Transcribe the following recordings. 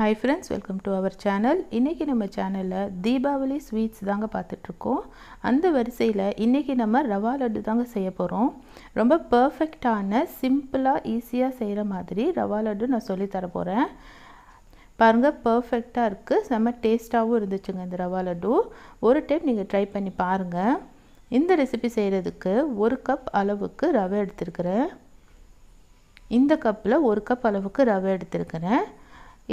Hi friends welcome to our channel இன்றைக்கி நம்ம சேனலில் தீபாவளி ஸ்வீட்ஸ் தாங்க பார்த்துட்ருக்கோம். அந்த வரிசையில் இன்றைக்கி நம்ம ரவா லட்டு தாங்க செய்ய போகிறோம் ரொம்ப பர்ஃபெக்டான சிம்பிளாக ஈஸியாக செய்கிற மாதிரி ரவா லட்டு நான் சொல்லித்தர போகிறேன் பாருங்கள் பர்ஃபெக்டாக இருக்குது செம்ம டேஸ்ட்டாகவும் இருந்துச்சுங்க இந்த ரவா லட்டு. ஒரு டைம் நீங்கள் ட்ரை பண்ணி பாருங்கள் இந்த ரெசிபி செய்கிறதுக்கு ஒரு கப் அளவுக்கு ரவை எடுத்துருக்கிறேன். இந்த கப்பில் ஒரு கப் அளவுக்கு ரவை எடுத்துருக்குறேன்.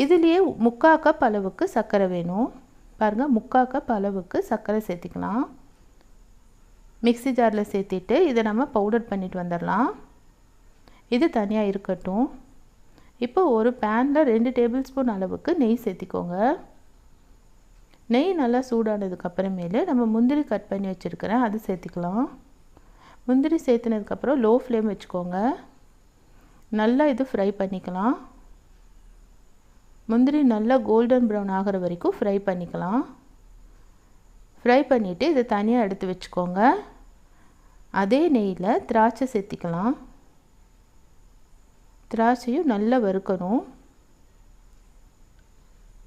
இதுலேயே முக்கால் கப் அளவுக்கு சர்க்கரை வேணும். பாருங்கள் முக்கால் கப் அளவுக்கு சர்க்கரை சேர்த்திக்கலாம். மிக்சி ஜாரில் சேர்த்திட்டு இதை நம்ம பவுடர் பண்ணிட்டு வந்துடலாம். இது தனியாக இருக்கட்டும். இப்போ ஒரு பேனில் ரெண்டு டேபிள் ஸ்பூன் அளவுக்கு நெய் சேர்த்திக்கோங்க. நெய் நல்லா சூடானதுக்கப்புறமேலு நம்ம முந்திரி கட் பண்ணி வச்சுருக்கிறேன் அது சேர்த்திக்கலாம். முந்திரி சேர்த்துனதுக்கப்புறம் லோ ஃப்ளேம் வச்சுக்கோங்க. நல்லா இது ஃப்ரை பண்ணிக்கலாம். முந்திரி நல்லா கோல்டன் ப்ரௌன் ஆகிற வரைக்கும் ஃப்ரை பண்ணிக்கலாம். ஃப்ரை பண்ணிவிட்டு இதை தனியாக எடுத்து வச்சுக்கோங்க. அதே நெய்யில் திராட்சை சேர்த்திக்கலாம். திராட்சையும் நல்லா வறுக்கணும்.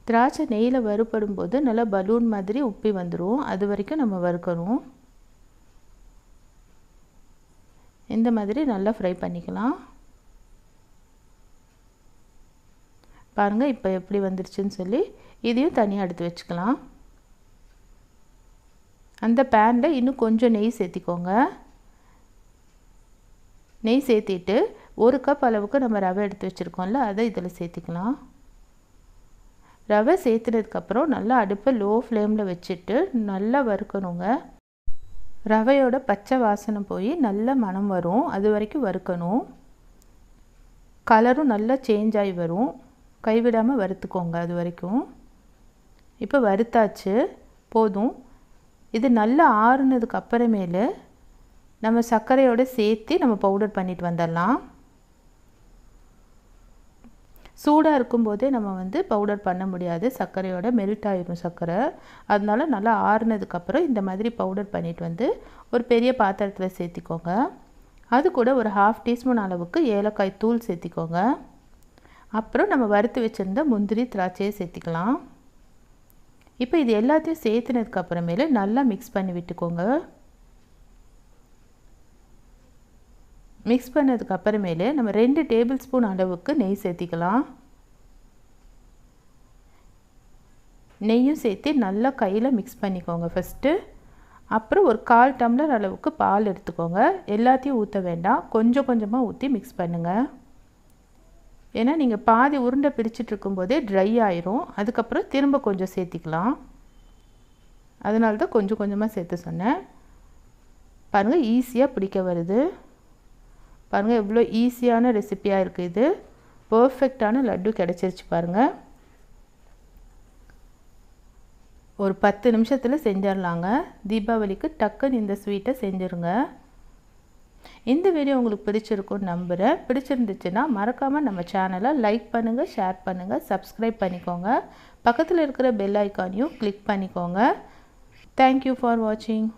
திராட்சை நெய்யில் வறுப்படும் போது நல்லா பலூன் மாதிரி உப்பி வந்துடும் அது வரைக்கும் நம்ம வறுக்கணும். இந்த மாதிரி நல்லா ஃப்ரை பண்ணிக்கலாம். பாருங்கள் இப்போ எப்படி வந்துருச்சுன்னு சொல்லி இதையும் தனியாக எடுத்து வச்சுக்கலாம். அந்த பேனில் இன்னும் கொஞ்சம் நெய் சேர்த்திக்கோங்க. நெய் சேர்த்திட்டு ஒரு கப் அளவுக்கு நம்ம ரவை எடுத்து வச்சுருக்கோம்ல அதை இதில் சேர்த்திக்கலாம். ரவை சேர்த்துனதுக்கப்புறம் நல்லா அடுப்பை லோ ஃப்ளேமில் வச்சுட்டு நல்லா வறுக்கணுங்க. ரவையோட பச்சை வாசனை போய் நல்ல மனம் வரும். அது வரைக்கும் வறுக்கணும். கலரும் நல்லா சேஞ்ச் ஆகி வரும். கைவிடாமல் வறுத்துக்கோங்க அது வரைக்கும். இப்போ வறுத்தாச்சு போதும். இது நல்லா ஆறுனதுக்கு அப்புறமேலு நம்ம சர்க்கரையோடு சேர்த்து நம்ம பவுடர் பண்ணிட்டு வந்துடலாம். சூடாக இருக்கும்போதே நம்ம வந்து பவுடர் பண்ண முடியாது. சர்க்கரையோட மெல்ட் ஆகிடும் சர்க்கரை. அதனால நல்லா ஆறுனதுக்கப்புறம் இந்த மாதிரி பவுடர் பண்ணிட்டு வந்து ஒரு பெரிய பாத்திரத்தில் சேர்த்திக்கோங்க. அது கூட ஒரு ஹாஃப் டீஸ்பூன் அளவுக்கு ஏலக்காய் தூள் சேர்த்திக்கோங்க. அப்புறம் நம்ம வறுத்து வச்சுருந்த முந்திரி திராட்சையை சேர்த்துக்கலாம். இப்போ இது எல்லாத்தையும் சேர்த்துனதுக்கு அப்புறமேல நல்லா மிக்ஸ் பண்ணி விட்டுக்கோங்க. மிக்ஸ் பண்ணதுக்கு அப்புறமேலே நம்ம ரெண்டு டேபிள் ஸ்பூன் அளவுக்கு நெய் சேர்த்திக்கலாம். நெய்யும் சேர்த்து நல்லா கையில் மிக்ஸ் பண்ணிக்கோங்க ஃபஸ்ட்டு அப்புறம் ஒரு கால் டம்ளர் அளவுக்கு பால் எடுத்துக்கோங்க. எல்லாத்தையும் ஊற்ற வேண்டாம். கொஞ்சம் கொஞ்சமாக ஊற்றி மிக்ஸ் பண்ணுங்கள் ஏன்னா நீங்கள் பாதி உருண்டை பிரிச்சுட்டு இருக்கும்போதே ட்ரை ஆயிரும். அதுக்கப்புறம் திரும்ப கொஞ்சம் சேர்த்திக்கலாம். அதனால தான் கொஞ்சம் கொஞ்சமாக சேர்த்து சொன்னேன். பாருங்கள் ஈஸியாக பிடிக்க வருது. பாருங்கள் எவ்வளோ ஈஸியான ரெசிப்பியாக இருக்குது இது. பர்ஃபெக்டான லட்டு கிடச்சிருச்சு பாருங்கள் ஒரு பத்து நிமிஷத்தில் செஞ்சிடலாங்க. தீபாவளிக்கு டக்குன்னு இந்த ஸ்வீட்டை செஞ்சுருங்க. இந்த வீடியோ உங்களுக்கு பிடிச்சிருக்கும்னு நம்புகிறேன் பிடிச்சிருந்துச்சுன்னா மறக்காமல் நம்ம சேனலை லைக் பண்ணுங்கள் ஷேர் பண்ணுங்கள் சப்ஸ்கிரைப் பண்ணிக்கோங்க. பக்கத்தில் இருக்கிற பெல் ஐக்கானையும் கிளிக் பண்ணிக்கோங்க. தேங்க்யூ ஃபார் வாட்சிங்